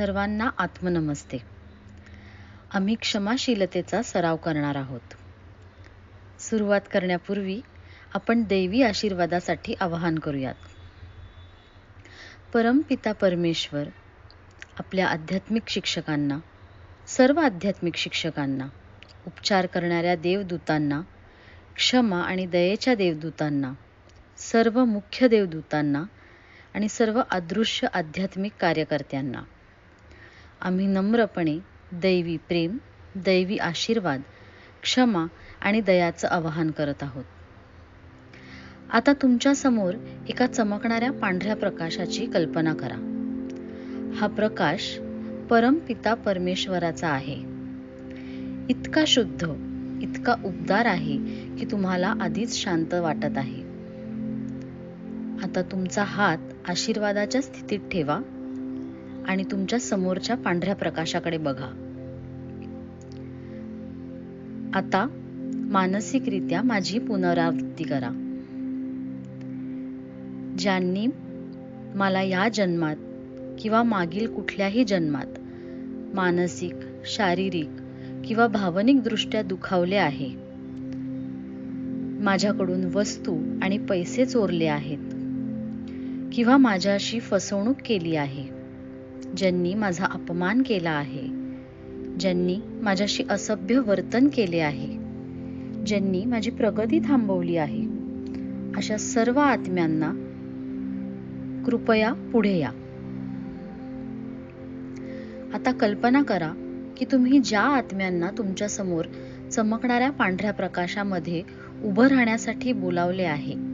सर्वांना आत्मनमस्ते. आम्ही क्षमाशीलतेचा सराव करणार आहोत. सुरुवात करण्यापूर्वी आपण दैवी आशीर्वादासाठी आवाहन करूयात. परमपिता परमेश्वर आपल्या आध्यात्मिक शिक्षकांना सर्व आध्यात्मिक शिक्षकांना उपचार करणाऱ्या देवदूतांना क्षमा आणि दयेच्या देवदूतांना सर्व मुख्य देवदूतांना आणि सर्व अदृश्य आध्यात्मिक कार्यकर्त्यांना आम्ही नम्रपणे दैवी प्रेम दैवी आशीर्वाद क्षमा आणि दयाचं आवाहन करत आहोत. आता तुमच्यासमोर एका चमकणाऱ्या पांढऱ्या प्रकाशाची कल्पना करा. हा प्रकाश परमपिता परमेश्वराचा आहे. इतका शुद्ध इतका उबदार आहे की तुम्हाला आधीच शांत वाटत आहे. आता तुमचा हात आशीर्वादाच्या स्थितीत ठेवा. आणि तुमच्या समोरच्या पांढऱ्या प्रकाशाकडे बघा. आता मानसिकरित्या माझी पुनरावृत्ती करा. ज्यांनी मला या जन्मात किंवा मागील कुठल्याही जन्मात मानसिक शारीरिक किंवा भावनिक दृष्ट्या दुखावले आहे. माझ्याकडून वस्तू आणि पैसे चोरले आहेत. किंवा माझ्याशी फसवणूक केली आहे. ज्यांनी माझा अपमान केला आहे. ज्यांनी माझ्याशी असभ्य वर्तन केले आहे. ज्यांनी माझी प्रगती थांबवली आहे. अशा सर्व आत्म्यांना कृपया पुढे या. आता कल्पना करा की तुम्ही ज्या आत्म्यांना तुमच्यासमोर चमकणाऱ्या पांढऱ्या प्रकाशामध्ये उभं राहण्यासाठी बोलावले आहे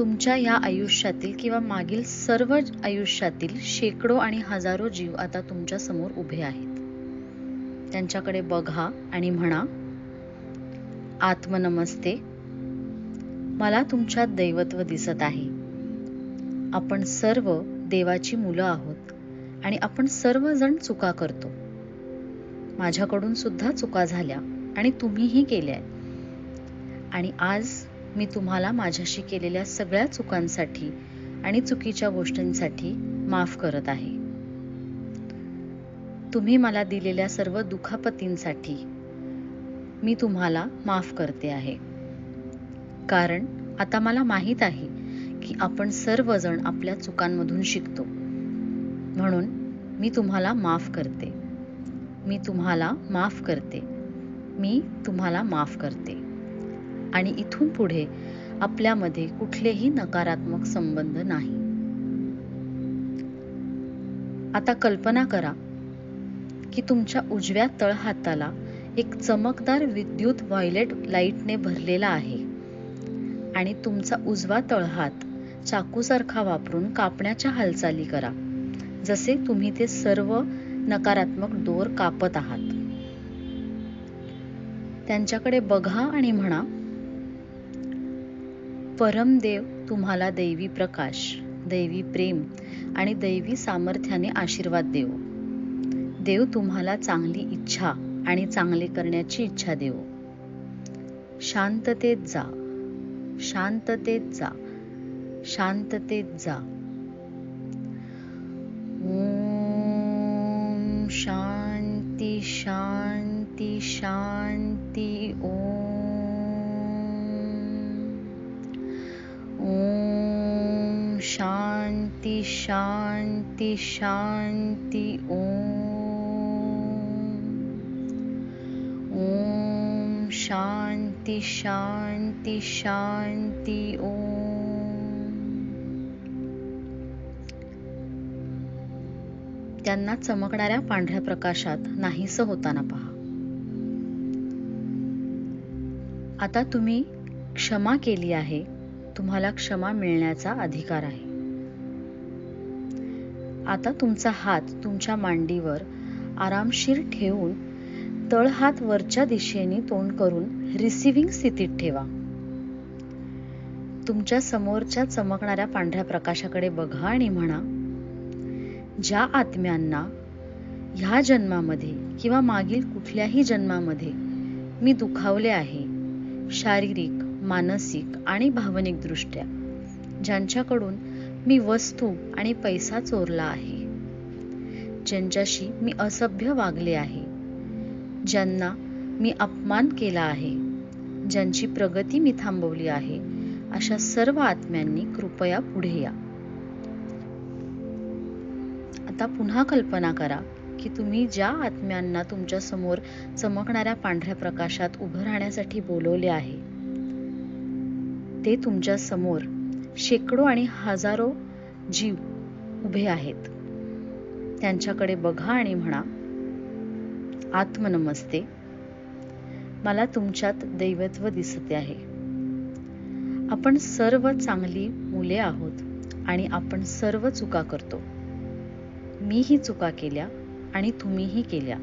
तुमच्या या आयुष्यातील किंवा मागील सर्व आयुष्यातील शेकडो आणि हजारो जीव आता तुमच्यासमोर उभे आहेत. त्यांच्याकडे बघा आणि म्हणा आत्मनमस्ते मला तुमच्यात दैवत्व दिसत आहे. आपण सर्व देवाची मुलं आहोत आणि आपण सर्वजण चुका करतो. माझ्याकडून सुद्धा चुका झाल्या आणि तुम्हीही केल्या आणि आज मी तुम्हाला माझ्याशी केलेल्या सगळ्या चुकांसाठी आणि चुकीच्या गोष्टींसाठी माफ करत आहे. तुम्ही मला दिलेल्या सर्व दुखापतींसाठी मी तुम्हाला माफ करते आहे. कारण आता मला माहीत आहे की आपण सर्वजण आपल्या चुकांमधून शिकतो. म्हणून मी तुम्हाला माफ करते. मी तुम्हाला माफ करते. मी तुम्हाला माफ करते. आणि इथून पुढे आपल्यामध्ये कुठलेही नकारात्मक संबंध नाही. आता कल्पना करा की तुमच्या उजव्या तळहाताला एक चमकदार विद्युत व्हायलेट लाईटने भरलेला आहे आणि तुमचा उजवा तळहात चाकूसारखा वापरून कापण्याच्या हालचाली करा जसे तुम्ही ते सर्व नकारात्मक दोर कापत आहात. त्यांच्याकडे बघा आणि म्हणा परमदेव तुम्हाला दैवी प्रकाश दैवी प्रेम आणि दैवी सामर्थ्याने आशीर्वाद देव. देव तुम्हाला चांगली इच्छा आणि चांगले करण्याची इच्छा देव. शांततेत जा शांततेत जा शांततेत जा. ओम शांती शांती शांती ओम शांती शांती ओम। ओम शांती शांती शांती ओम। त्यांना चमकणाऱ्या पांढऱ्या प्रकाशात नाहीस होताना पहा. आता तुम्ही क्षमा केली आहे तुम्हाला क्षमा मिळण्याचा अधिकार आहे. आता तुमचा हात तुमच्या मांडीवर आरामशीर ठेवून तळहात वरच्या दिशेने तोंड करून रिसिव्हिंग स्थितीत ठेवा. तुमच्या समोरच्या चमकणाऱ्या पांढऱ्या प्रकाशाकडे बघा आणि म्हणा ज्या आत्म्यांना ह्या जन्मामध्ये किंवा मागील कुठल्याही जन्मामध्ये मी दुखावले आहे शारीरिक मानसिक आणि भावनिक दृष्ट्या ज्यांच्याकडून मी वस्तू आणि पैसा चोरला आहे. ज्यांच्याशी मी असभ्य वागले आहे ज्यांना मी अपमान केला आहे ज्यांची प्रगती मी थांबवली आहे अशा सर्व आत्म्यांनी कृपया पुढे या. आता पुन्हा कल्पना करा की तुम्ही ज्या आत्म्यांना तुमच्यासमोर चमकणाऱ्या पांढऱ्या प्रकाशात उभं राहण्यासाठी बोलवले आहे ते तुमच्यासमोर शेकडो आणि हजारो जीव उभे आहेत. त्यांच्याकडे बघा आणि म्हणा आत्मनमस्ते. मला तुमच्यात दैवत्व दिसते आहे. आपण सर्व चांगली मुले आहोत आणि आपण सर्व चुका करतो. मीही चुका केल्या आणि तुम्हीही केल्या.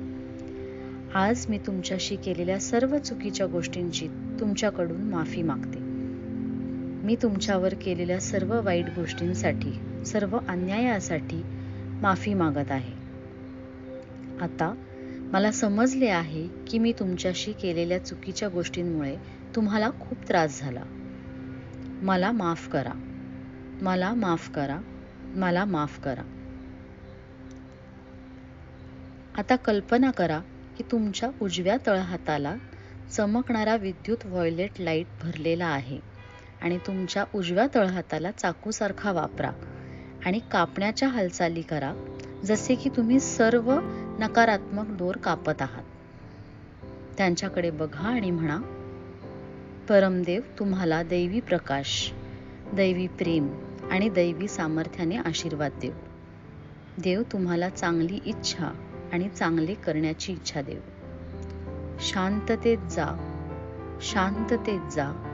आज मी तुमच्याशी केलेल्या सर्व चुकीच्या गोष्टींची तुमच्याकडून माफी मागते. मी तुमच्यावर केलेल्या सर्व वाईट गोष्टींसाठी सर्व अन्यायासाठी माफी मागत आहे. आता मला समजले आहे की मी तुमच्याशी केलेल्या चुकीच्या गोष्टींमुळे तुम्हाला खूप त्रास झाला. मला माफ करा. मला माफ करा. मला माफ करा. आता कल्पना करा की तुमच्या उजव्या तळहाताला चमकणारा विद्युत व्हॉयलेट लाइट भरलेला आहे. आणि तुमच्या उजव्या तळहाताला चाकूसारखा वापरा आणि कापण्याच्या हालचाली करा जसे की तुम्ही सर्व नकारात्मक दोर कापत आहात. त्यांच्याकडे बघा आणि म्हणा परमदेव तुम्हाला दैवी प्रकाश दैवी प्रेम आणि दैवी सामर्थ्याने आशीर्वाद देव. देव तुम्हाला चांगली इच्छा आणि चांगले करण्याची इच्छा देव. शांततेत जा शांततेत जा.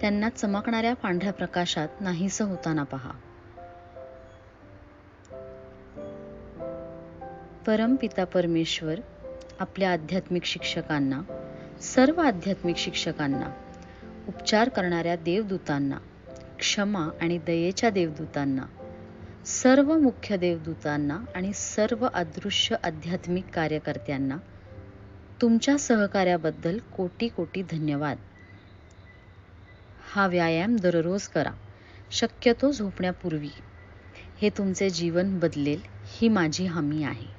त्यांना चमकणाऱ्या पांढऱ्या प्रकाशात नाहीस होताना पहा. परमपिता परमेश्वर आपल्या आध्यात्मिक शिक्षकांना सर्व आध्यात्मिक शिक्षकांना उपचार करणाऱ्या देवदूतांना क्षमा आणि दयेच्या देवदूतांना सर्व मुख्य देवदूतांना आणि सर्व अदृश्य आध्यात्मिक कार्यकर्त्यांना तुमच्या सहकार्याबद्दल कोटी कोटी धन्यवाद. हा व्यायाम दररोज करा. शक्यतो झोपण्यापूर्वी. हे तुमचे जीवन बदलेल ही माझी हमी आहे.